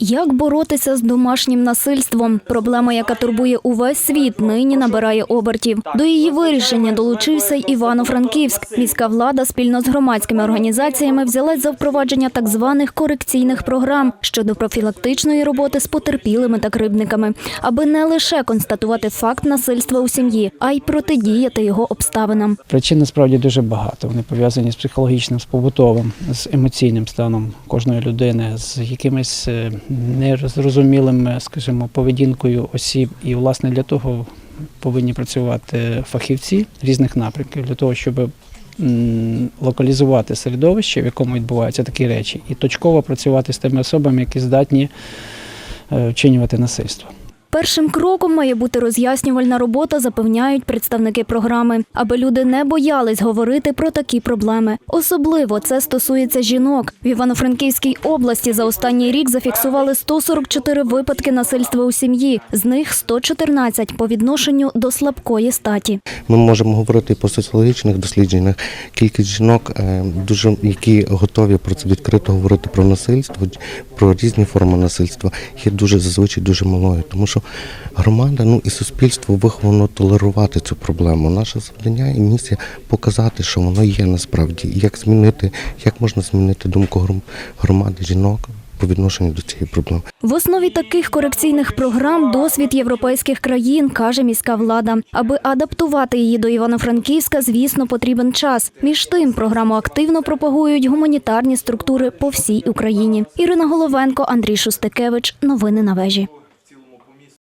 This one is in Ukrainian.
Як боротися з домашнім насильством? Проблема, яка турбує увесь світ, нині набирає обертів. До її вирішення долучився й Івано-Франківськ. Міська влада спільно з громадськими організаціями взялась за впровадження так званих корекційних програм щодо профілактичної роботи з потерпілими та кривдниками, аби не лише констатувати факт насильства у сім'ї, а й протидіяти його обставинам. Причин насправді дуже багато. Вони пов'язані з психологічним, з побутовим, з емоційним станом кожної людини, з якимись е, незрозумілим, скажімо, поведінкою осіб. І власне для того повинні працювати фахівці різних напрямків для того, щоб локалізувати середовище, в якому відбуваються такі речі, і точково працювати з тими особами, які здатні е, вчинювати насильство. Першим кроком має бути роз'яснювальна робота, запевняють представники програми, аби люди не боялись говорити про такі проблеми. Особливо це стосується жінок. В Івано-Франківській області за останній рік зафіксували 144 випадки насильства у сім'ї, з них 114 по відношенню до слабкої статі. Ми можемо говорити по соціологічних дослідженнях. Кількість жінок, е, дуже які готові про це відкрито говорити про насильство, про різні форми насильства, є дуже зазвичай дуже малою, тому що громада, ну і суспільство виховано толерувати цю проблему. Наше завдання і місія показати, що воно є насправді, і як змінити, як можна змінити думку гром- громади жінок по відношенню до цієї проблеми. В основі таких корекційних програм досвід європейських країн, каже міська влада. Аби адаптувати її до Івано-Франківська, звісно, потрібен час. Між тим, програму активно пропагують гуманітарні структури по всій Україні. Ірина Головенко, Андрій Шустикевич. Новини на вежі.